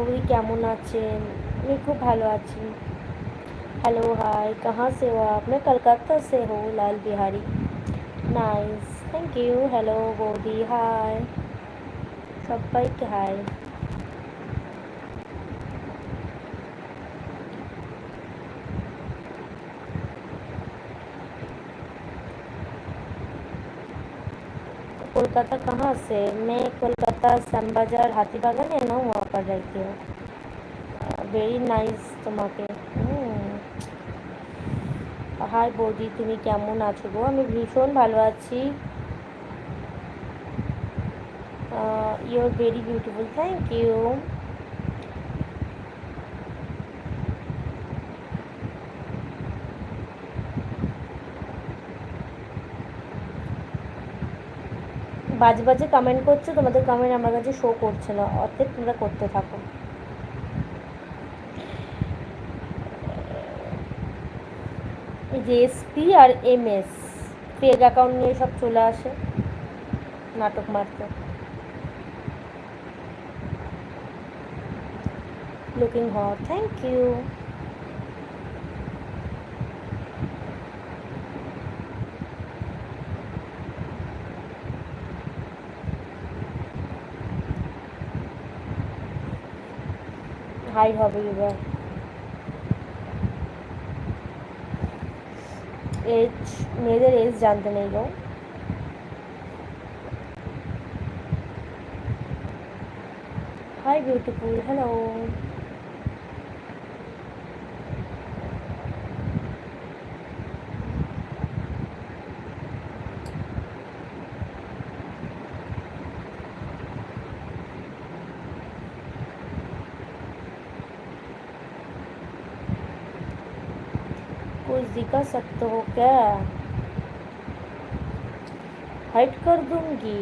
বৌদি কেমন আছেন আমি খুব ভালো আছি हेलो हाय कहाँ से हो आप मैं कलकत्ता से हूँ Lal Bihari nice thank you hello বৌদি হাই সবাইকে হাই कोलकाता कहाँ से मैं कोलकाता सम बाजार हाथी बागान है ना वहाँ ব্যাপার আর ভেরি নাইস তোমাকে। হাই বৌদি, তুমি কেমন আছো গো? আমি ভীষণ ভালো আছি। Your very beautiful thank you বাজে বাজে কমেন্ট করছ, তোমাদের কমেন্ট আমার কাছে শো করছে না। অর্থের তোমরা করতে থাকো। এই যে এসপি আর এম এস পেগ অ্যাকাউন্ট নিয়ে সব চলে আসে, নাটক মারতে। Looking hot thank you hi হবে এবার। এজ মেয়েদের এজ জানতে নেই গো। হাই বিউটিফুল হ্যালো कुछ दिखा सकते हो क्या? हट कर दूँगी।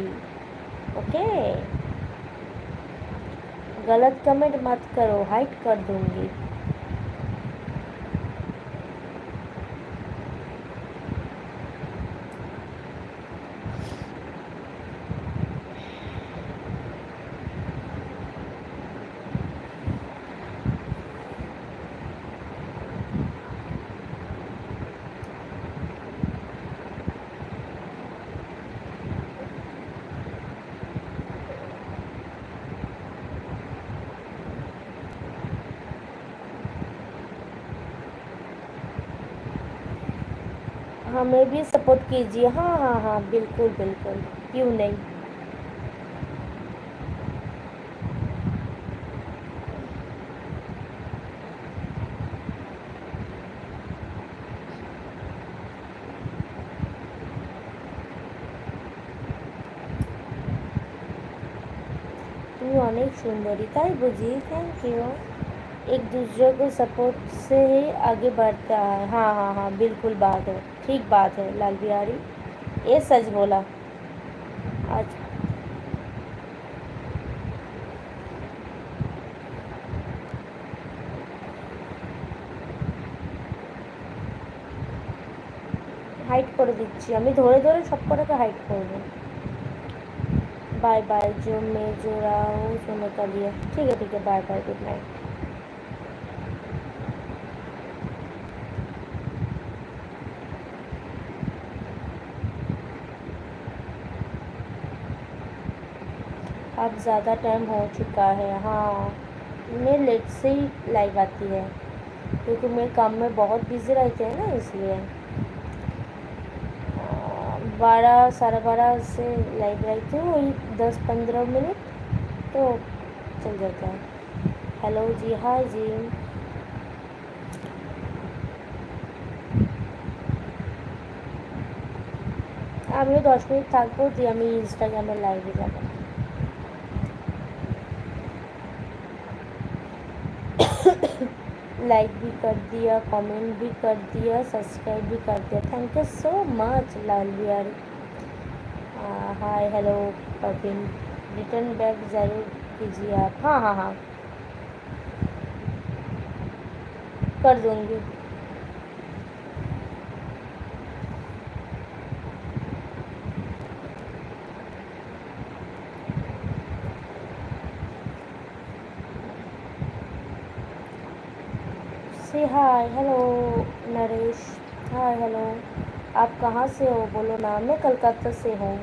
ओके गलत कमेंट मत करो हाइट कर दूँगी। हमें भी सपोर्ट कीजिए हाँ हाँ हाँ बिल्कुल बिल्कुल क्यों नहीं তুমি অনেক সুন্দরী তাই বুঝি থ্যাংক ইউ एक दूसरे को सपोर्ट से ही आगे बढ़ता है हाँ हाँ हाँ बिल्कुल बात है ठीक बात है लाल बिहारी ये सच बोला आज হাইট করে দিচ্ছি আমি ধরে ধরে সব কটাকে হাইট করবো बाय बाय जो मैं जो रहा हूँ सोने का लिए ठीक है ठीक है बाय बाय गुड नाइट अब ज़्यादा टाइम हो चुका है हाँ मैं लेट से ही लाइव आती है क्योंकि मैं काम में बहुत बिजी रहते हैं ना इसलिए बारह साढ़े बारह से लाइव रहती हूँ वही दस पंद्रह मिनट तो चल जाता है हेलो जी हाय जी আমিও দশ মিনিট থাকবো দিয়ে আমি ইনস্টাগ্রামে লাইভে যাব लाइक भी कर दिया कमेंट भी कर दिया सब्सक्राइब भी कर दिया. Thank you so much Lal Bihari hi hello Parveen return back ज़रूर कीजिए आप. हाँ हाँ हाँ. कर दूँगी सी hi hello Naresh hi hello आप कहाँ से हो बोलो ना मैं कलकत्ता से हूँ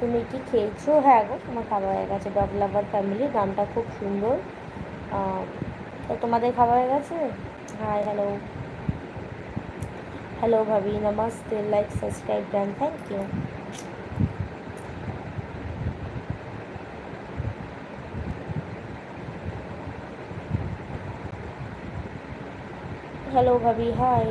তুমি কি খেয়েছো হ্যাঁ গো তোমার খাবার হয়ে গেছে ডগ লাভার ফ্যামিলি গানটা খুব সুন্দর আহ, তো তোমাদের খাবার হয়ে গেছে হাই হ্যালো হ্যালো ভাবি namaste like subscribe done thank you hello भाभी हाय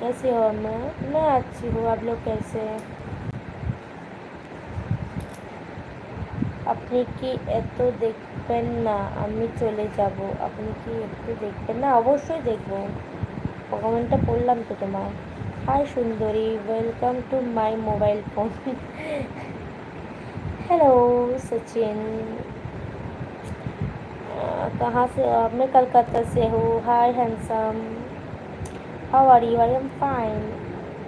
कैसे हो मैं मैं अच्छी हूँ आप लोग कैसे हैं আপনি কি এত দেখবেন না আমি চলে যাব আপনি কি একটু দেখবেন না অবশ্যই দেখব কমেন্টটা পড়লাম তো তোমার হাই সুন্দরী welcome to my mobile phone hello Sachin अह, कहाँ से हो आप? मैं कलकत्ता से हूँ hi handsome how are you I am fine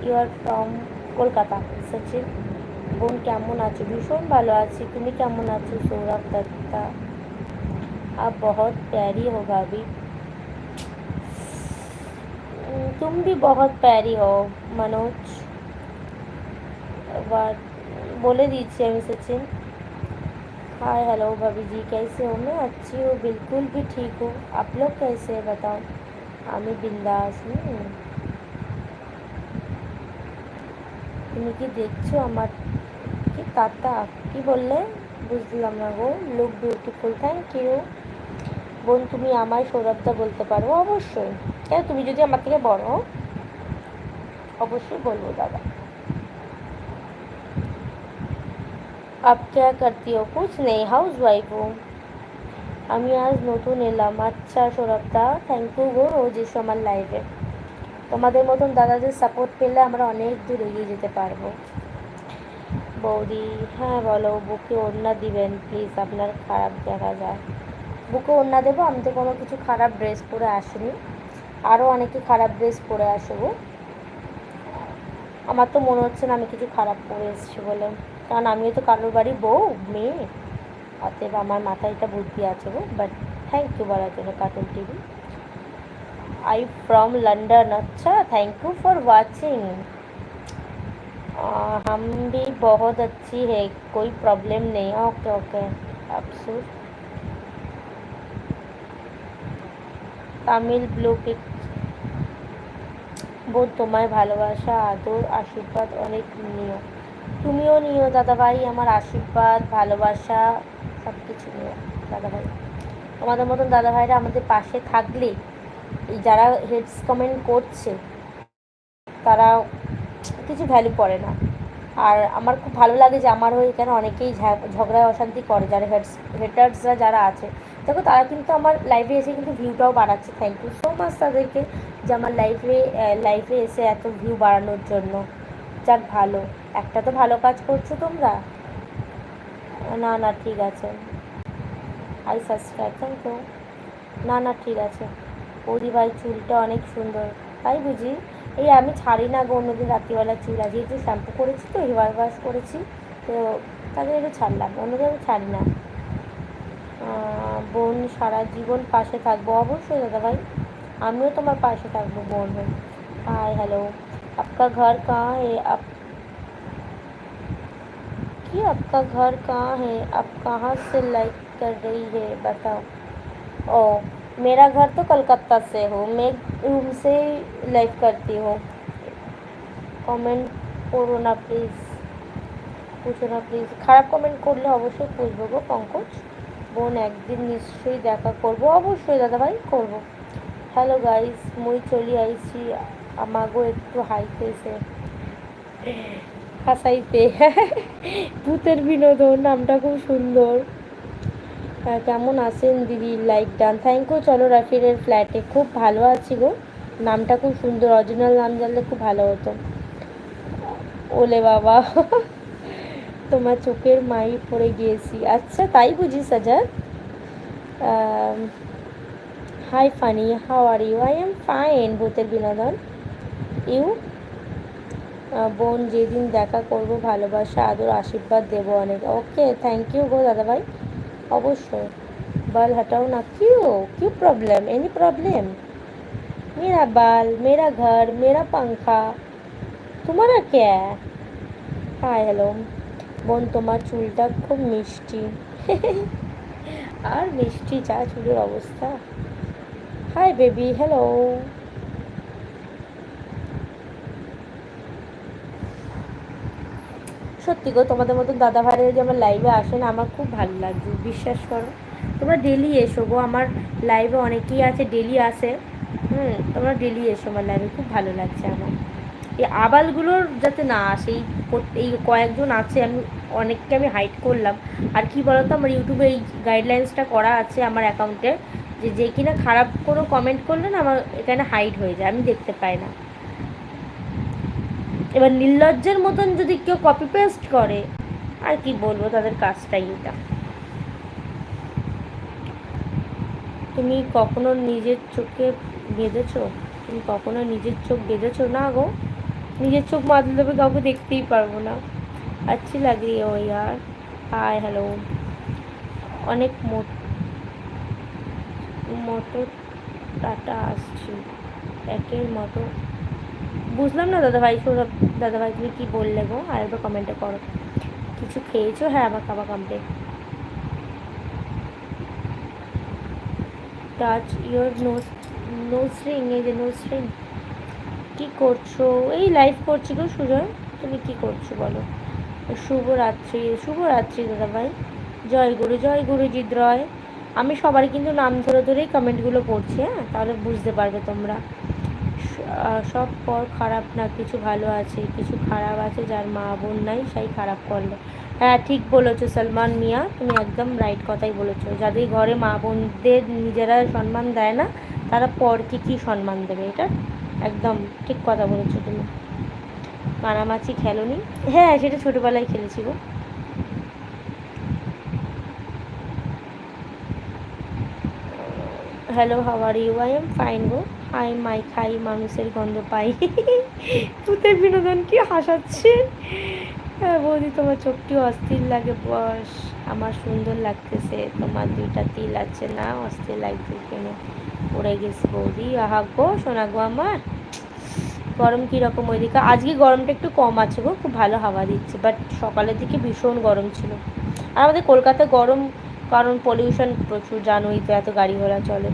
you are from Kolkata Sachin বোন কেমন আছো ভীষণ ভালো আছি তুমি কেমন আছো সৌরভ দত্তা आप बहुत प्यारी हो भाभी উম, तुम भी बहुत प्यारी हो मनोज बात बोले दीजिए আমি सचिन हाय हेलो भाभी जी कैसे हो मैं अच्छी हूँ बिल्कुल भी ठीक हूँ आप लोग कैसे हैं बताओ আমি বিন্দাস হুম তুমি কি দেখছো আমার কি কাতা কি বললে বুঝলাম না গো লুক বিউটিফুল থ্যাংক ইউ বোন তুমি আমায় সৌরভদা বলতে পারো অবশ্যই কেন তুমি যদি আমার থেকে বড় হও, অবশ্যই বলবো দাদা आप क्या करती हो कुछ नहीं हाउस वाइफ हूँ আমি আজ নতুন এলাম আচ্ছা সৌরভদা থ্যাংক ইউ গো রোজ এসো আমার লাইভে তোমাদের মতন দাদাদের সাপোর্ট পেলে আমরা অনেক দূর এগিয়ে যেতে পারবো বৌদি হ্যাঁ বলো বুকে ওড়না দিবেন প্লিজ আপনার খারাপ দেখা যায় বুকে ওড়না দেবো আমি তো কোনো কিছু খারাপ ড্রেস পরে আসিনি আরও অনেকে খারাপ ড্রেস পরে আসবো আমার তো মনে হচ্ছে না আমি কিছু খারাপ পরে এসেছি বলে কারণ আমিও তো কারোর বাড়ি বউ মেয়ে অতএব আমার মাথায় এটা বুদ্ধি আছে গো বাট থ্যাংক ইউ বলার জন্য cartoon TV I from London अच्छा थैंक यू फॉर वाचिंग हम भी बहुत अच्छी है कोई प्रॉब्लम नहीं है ओके ओके अफसोस তামিল ব্লু পিক বোধ তোমায় ভালোবাসা আদর আশীর্বাদ অনেক নিও তুমিও নিও, দাদাভাই, আমার আশীর্বাদ, ভালোবাসা সব কিছু নিও, দাদাভাই। তোমাদের মতন দাদাভাইরা আমাদের পাশে থাকলে, এই যারা হেডস কমেন্ট করছে, তারা কিছু ভ্যালু করে না। আর আমার খুব ভালো লাগে যে আমার হয়ে এখানে অনেকেই ঝা- ঝগড়া অশান্তি করে, যারা হেডস হেটার্সরা যারা আছে। দেখো, তারা কিন্তু আমার লাইভে এসে কিন্তু ভিউটাও বাড়াচ্ছে। থ্যাংক ইউ সো মাচ তাদেরকে যে আমার লাইফে লাইফে এসে এত ভিউ বাড়ানোর জন্য। যাক ভালো। একটা তো ভালো কাজ করছ তোমরা। না না, ঠিক আছে। আই সাবস্ক্রাইব থ্যাংক ইউ না না, ঠিক আছে। ওরি ভাই, চুলটা অনেক সুন্দর। তাই বুঝি? এই আমি ছাড়ি না গো, অন্যদিন রাত্রিবেলা চুল আজ একটু শ্যাম্পু করেছি তো হেয়ার ওয়াশ করেছি। তো তাদের একটু ছাড়লাম অন্যদিন আমি ছাড়ি না। বোন সারা জীবন পাশে থাকব। অবশ্যই দাদাভাই, আমিও তোমার পাশে থাকব, বোন হাই হ্যালো আপকা ঘর কাঁ হ্যাঁ कि आपका घर कहाँ है आप कहाँ से लाइक कर रही है बताओ ओ मेरा घर तो कलकत्ता से हो मैं रूम से लाइव करती हूँ কমেন্ট করো না প্লিজ পুছো না প্লিজ খারাপ কমেন্ট করলে অবশ্যই পুষবো গো পঙ্কজ বোন একদিন নিশ্চয়ই দেখা করবো অবশ্যই দাদাভাই করবো হ্যালো গাইস মুই চলি আইছি আমাগো একটু হাইতেছে হাসাইতে ভূতের বিনোদন, নামটা খুব সুন্দর। কেমন আছেন দিদি? লাইক ডান থ্যাংক ইউ চলো রাফিরের ফ্ল্যাটে খুব ভালো আছি গো। নামটা খুব সুন্দর। অরিজিনাল নাম জানলে খুব ভালো হতো। ওলে বাবা। তোমার চোখের মাই পড়ে গিয়েছি। আচ্ছা তাই বুঝি Sajjad hi funny. How are you I am fine ভূতের বিনোদন। ইউ বোন যেদিন দেখা করব, ভালোবাসা, আদর, আশীর্বাদ দেব অনেক। ওকে থ্যাংক ইউ গো দাদাভাই। অবশ্যই। বাল হটাও না। কিউ কিউ প্রবলেম এনি প্রবলেম মেরা বাল, মেরা ঘর, মেরা পাংখা। তোমারা ক্যা হাই হ্যালো বোন, তোমার চুলটা খুব মিষ্টি। আর মিষ্টি যা চুলের অবস্থা। হাই বেবি হ্যালো সত্যি গো, তোমাদের মতো দাদা ভাইরা যে আমার লাইভে আসেন, আমার খুব ভালো লাগছে বিশ্বাস করো। তোমরা ডেলি এসো গো, আমার লাইভে অনেকেই আছে ডেলি আসে। হুম, তোমরা ডেলি এসো আমার লাইভে খুব ভালো লাগছে আমার। এই আবালগুলোর যাতে না আসে, এই এই কয়েকজন আছে, আমি অনেককে আমি হাইড করলাম। আর কি বলতো, আমার ইউটিউবে এই গাইডলাইন্সটা করা আছে আমার অ্যাকাউন্টে যে যে কিনা খারাপ কোনো কমেন্ট করলে না, আমার এখানে হাইড হয়ে যায়, আমি দেখতে পাই না। এবার নির্লজ্জের মতন যদি কেউ কপি পেস্ট করে, আর কি বলব তাদের কাজটাই এটা। তুমি কখনো নিজের চোখে বেঁধেছো? তুমি কখনো নিজের চোখ বেঁধেছো? না গো, নিজের চোখ মাদল দেবে কাউকে দেখতেই পারব না। আচ্ছি লাগি ও ইয়ার। হাই হ্যালো অনেক মোটর টাটা আসছি। একের মতো বুঝলাম না দাদা ভাই সৌরভ দাদা ভাই তুমি কী বললে গো? আর আরেকবার কমেন্টে করো। কিছু খেয়েছো? হ্যাঁ আমার খাবার complete touch your nose nose ring এই যে নোজ রিং কী করছ? এই লাইভ করছি গো সুজয় তুমি কি করছ বলো? শুভরাত্রি শুভরাত্রি দাদা ভাই জয় গুরু জয় গুরু জিদ্রয় আমি সবারই কিন্তু নাম ধরে ধরেই কমেন্টগুলো পড়ছি হ্যাঁ? তাহলে বুঝতে পারবে তোমরা। সব পর খারাপ না, কিছু ভালো আছে, কিছু খারাপ আছে, যার মা বোন নাই, সেই খারাপ করলে। হ্যাঁ ঠিক বলেছ সলমান মিয়া, তুমি একদম রাইট কথাই বলেছ। যাদের ঘরে মা বোনদের নিজেরা সম্মান দেয় না, তারা পরকে কী সম্মান দেবে? এটা একদম ঠিক কথা বলেছ তুমি। মারামাছি খেলোনি। হ্যাঁ সেটা ছোটোবেলায় খেলেছি গো। Hello how are you I am fine গো আই মাই খাই, মানুষের গন্ধ পাই। তুতের বিনোদন কি হাসাচ্ছে? হ্যাঁ বৌদি, তোমার চোখটি অস্থির লাগে, বস। আমার সুন্দর লাগতেছে। তোমার দুইটা তিল আছে না? অস্থির লাগছে কেন? পড়ে গেছে, বৌদি। আহা গো শোনা গো আমার। গরম কীরকম ওইদিকে? আজকে গরমটা একটু কম আছে গো, খুব ভালো হাওয়া দিচ্ছে বাট সকালের দিকে ভীষণ গরম ছিল। আর আমাদের কলকাতায় গরম কারণ পলিউশন প্রচুর, জানোই তো এত গাড়ি ঘোড়া চলে।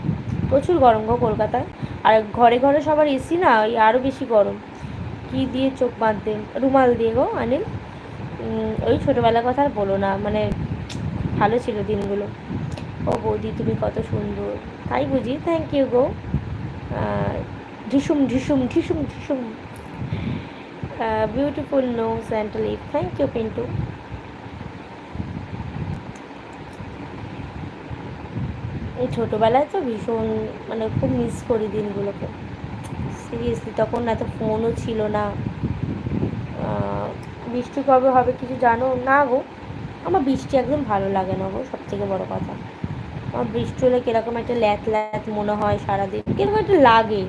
প্রচুর গরম গো কলকাতায়। আর ঘরে ঘরে সবার এসি না, ওই আরও বেশি গরম। কী দিয়ে চোখ বাঁধতে? রুমাল দিয়ে গো অনিল ওই ছোটোবেলার কথা আর বলো না মানে ভালো ছিল দিনগুলো। ও বৌদি, তুমি কত সুন্দর। তাই বুঝি থ্যাংক ইউ গো। ঢিসুম ঢিসুম ঢিসুম ঢিসুম। Beautiful nose and lip thank you Pintu. এই ছোটোবেলায় তো ভীষণ মানে খুব মিস করি দিনগুলোকে। সিরিয়াসলি তখন এত ফোনও ছিল না। বৃষ্টি কবে হবে কিছু জানো? না গো, আমার বৃষ্টি একদম ভালো লাগে না গো সব থেকে বড়ো কথা। আমার বৃষ্টি হলে কীরকম একটা ল্যাত ল্যাত মনে হয় সারাদিন, কীরকম একটা লাগে।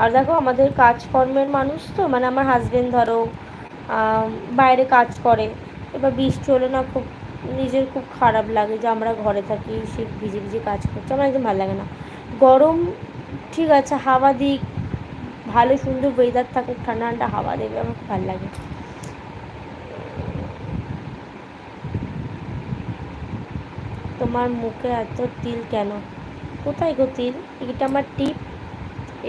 আর দেখো, আমাদের কাজকর্মের মানুষ তো মানে আমার হাজবেন্ড ধরো বাইরে কাজ করে, এবার বৃষ্টি হলে না খুব নিজের খুব খারাপ লাগে যে আমরা ঘরে থাকি শীত ভিজে ভিজে কাজ করছি, আমার একদম ভালো লাগে না। গরম, ঠিক আছে, হাওয়া দিক, ভালো সুন্দর ওয়েদার থাকুক, ঠান্ডা ঠান্ডা হাওয়া দেবে, আমার খুব ভালো লাগে। তোমার মুখে এত তিল কেন? কোথায় গো তিল? এটা আমার টিপ,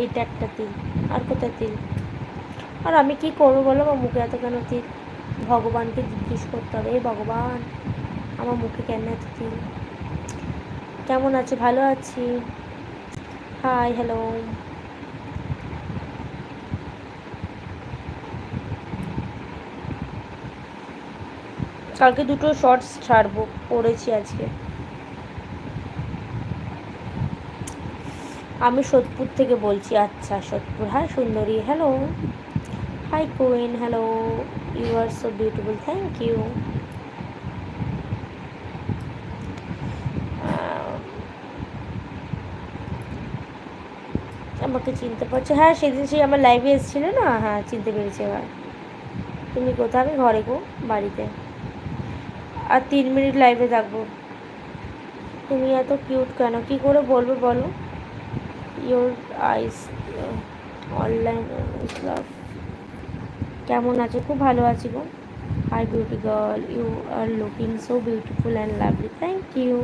এইটা একটা তিল, আর কোথায় তিল? আর আমি কি করব বলো, আমার মুখে এত কেন তিল? ভগবানকে জিজ্ঞেস করতে হবে এ ভগবান। আমার মুখে কেন এত কেমন আছে? ভালো আছি? হাই হ্যালো কালকে দুটো শর্টস ছাড়বো পড়েছি আজকে। আমি সোদপুর থেকে বলছি আচ্ছা সোদপুর। হ্যাঁ সুন্দরী। Hello hi queen hello you are so beautiful thank you আমাকে চিনতে পারছ? হ্যাঁ সেদিন সেই আমার লাইভে এসেছিলে না? হ্যাঁ চিনতে পেরেছি এবার। তুমি কোথায়? আমি ঘরে গো, বাড়িতে। আর তিন মিনিট লাইভে থাকব। তুমি এত কিউট কেন? কি করে বলব বলো? ইয়োর আইস অনলাইন লাভ কেমন আছো? খুব ভালো আছি গো। Hi beauty girl you are looking so beautiful and lovely thank you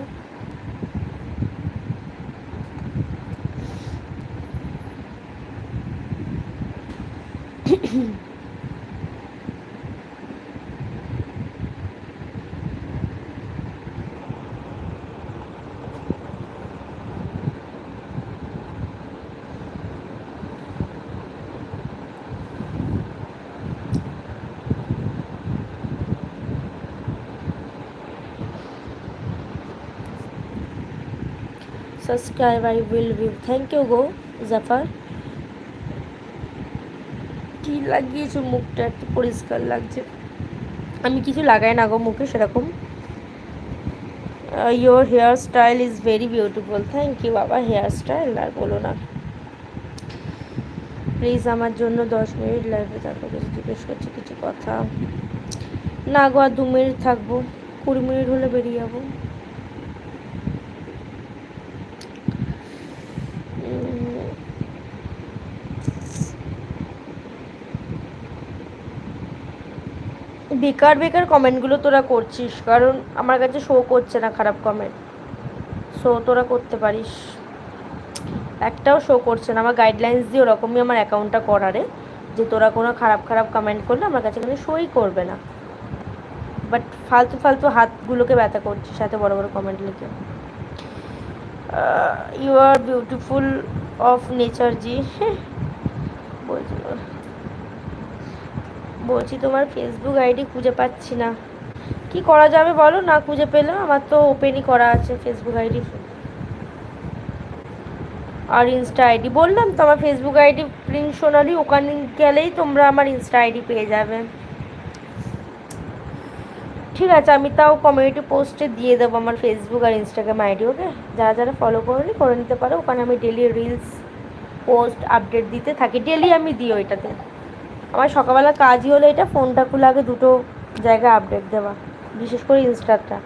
subscribe I will be. Thank you, Go Zafar. কি লাগিয়েছো, মুখটা একটু পরিষ্কার লাগছে। আমি কিছু লাগাই না গো মুখে সেরকম। Your hair style is very beautiful thank you বাবা হেয়ার স্টাইল আর বলো না। প্লিজ আমার জন্য দশ মিনিট লাইভে তারপর জিজ্ঞেস করছি, কিছু কথা। না গো, আর দু মিনিট থাকব। কুড়ি মিনিট হলে বেরিয়ে যাব। বেকার বেকার কমেন্টগুলো তোরা করছিস, কারণ আমার কাছে শো করছে না খারাপ কমেন্ট শো তোরা করতে পারিস। একটাও শো করছে না। আমার গাইডলাইন্স দিয়ে ওরকমই আমার অ্যাকাউন্টটা করারে যে তোরা কোনো খারাপ খারাপ কমেন্ট করলে আমার কাছে এখানে শোই করবে না। বাট ফালতু ফালতু হাতগুলোকে ব্যথা করছিস সাথে বড় বড় কমেন্ট লিখে। You are beautiful of nature জি বলছি বলছি, তোমার ফেসবুক আইডি খুঁজে পাচ্ছি না। কি করা যাবে বলো? না খুঁজে পেলে আমার তো ওপেনই করা আছে ফেসবুক আইডি আর ইনস্টা আইডি বললাম তো আমার ফেসবুক আইডি প্রিন্ট সোনালি, ওখানে গেলেই তোমরা আমার ইনস্টা আইডি পেয়ে যাবে। ঠিক আছে, আমি তাও কমিউনিটি পোস্টে দিয়ে দেবো আমার ফেসবুক আর ইনস্টাগ্রাম আইডি ওকে? যারা যারা ফলো করেনি, করে নিতে পারো। ওখানে আমি ডেলি রিলস পোস্ট আপডেট দিতে থাকি। ডেলি আমি দিই ওইটাতে। আমার সকালবেলা কাজই হলো এটা, ফোনটা খুলে আগে দুটো জায়গায় আপডেট দেওয়া, বিশেষ করে ইনস্টাটা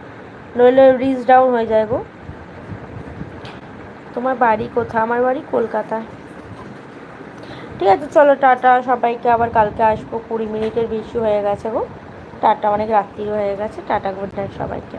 নইলে রিচ ডাউন হয়ে যায় গো। তোমার বাড়ি কোথায়? আমার বাড়ি কলকাতায় ঠিক আছে, চলো টাটা, সবাইকে আবার কালকে আসব। কুড়ি মিনিটের বেশি হয়ে গেছে গো। টাটা, অনেক রাত্রি হয়ে গেছে। টাটা গুড নাইট সবাইকে।